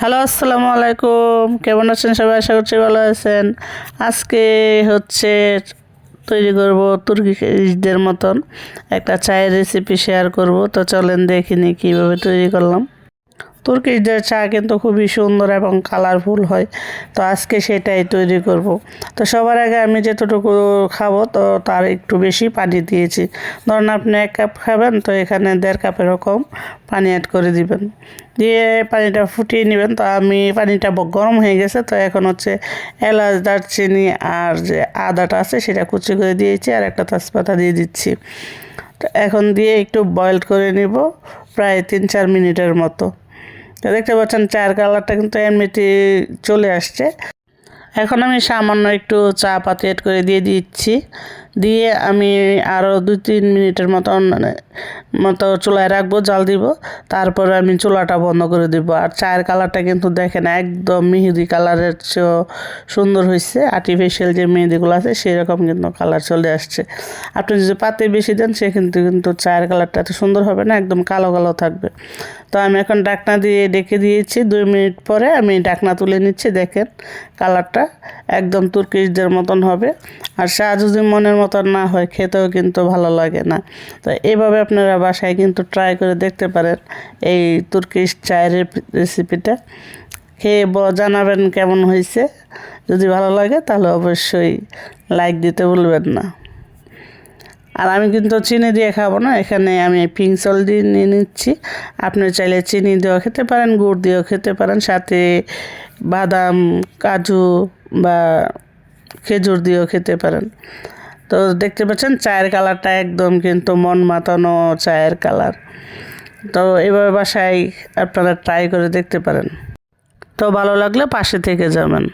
Hello, আসসালামু আলাইকুম। কেমন আছেন সবাই? আশা করছি ভালো আছেন। আজকে হচ্ছে তৈরি করব তুর্কিদের মতন একটা চায়ের রেসিপি শেয়ার করব। তো চলেন দেখিনি কীভাবে তৈরি করলাম। তুর্কিদের চা কিন্তু খুবই সুন্দর এবং কালারফুল হয়, তো আজকে সেটাই তৈরি করব। তো সবার আগে আমি যতটুকু খাব, তো তার একটু বেশি পানি দিয়েছি। ধরুন আপনি এক কাপ খাবেন, তো এখানে দেড় কাপের রকম পানি অ্যাড করে দিবেন। দিয়ে পানিটা ফুটিয়ে নেবেন, তো আমি পানিটা গরম হয়ে গেছে, তো এখন হচ্ছে এলাচ, দারচিনি আর যে আদাটা আছে সেটা কুচি করে দিয়েছি আর একটা তেজপাতা দিয়ে দিচ্ছি। তো এখন দিয়ে একটু বয়েল করে নিব, প্রায় তিন চার মিনিটের মতো। দেখতে পাচ্ছেন চায়ের কালারটা কিন্তু এমনিতে চলে আসছে। এখন আমি সামান্য একটু চা পাতি এড করে দিয়ে দিচ্ছি। দিয়ে আমি আরও দুই তিন মিনিটের মতন, মতো চুলায় রাখব, জাল দিব। তারপরে আমি চুলাটা বন্ধ করে দিব। আর চায়ের কালারটা কিন্তু দেখেন একদম মেহেদি কালারের চেয়েও সুন্দর হয়েছে আর্টিফিশিয়াল যে মেহেদিগুলো আছে, সেরকম কিন্তু কালার চলে আসছে। আপনি যদি পাতে বেশি দেন, সে কিন্তু কিন্তু চায়ের কালারটা এত সুন্দর হবে না, একদম কালো কালো থাকবে। তো আমি এখন ডাকনা দিয়ে ডেকে দিয়েছি। দুই মিনিট পরে আমি ডাকনা তুলে নিচ্ছি, দেখেন কালারটা। একদম তুর্কিশদের মতন হবে। আর চা যদি মনের মতন না হয়, খেতেও কিন্তু ভালো লাগে না। তো এইভাবে আপনারা বাসায় কিন্তু ট্রাই করে দেখতে পারেন এই তুর্কিশ চায়ের রেসিপিটা খেয়ে ব- জানাবেন কেমন হয়েছে। যদি ভালো লাগে, তাহলে অবশ্যই লাইক দিতে ভুলবেন না। আর আমি কিন্তু চিনি দিয়ে খাব না, এখানে আমি পিঙ্ক সল দিয়ে নিয়ে নিচ্ছি। আপনি চাইলে চিনি দিয়েও খেতে পারেন, গুড় দিয়েও খেতে পারেন। সাথে বাদাম, কাজু বা খেজুর দিয়েও খেতে পারেন। তো দেখতে পাচ্ছেন চায়ের কালারটা একদম কিন্তু মন মাতানো চায়ের কালার। তো এভাবে বাসায় আপনারা ট্রাই করে দেখতে পারেন। তো ভালো লাগলে পাশে থেকে যাবেন।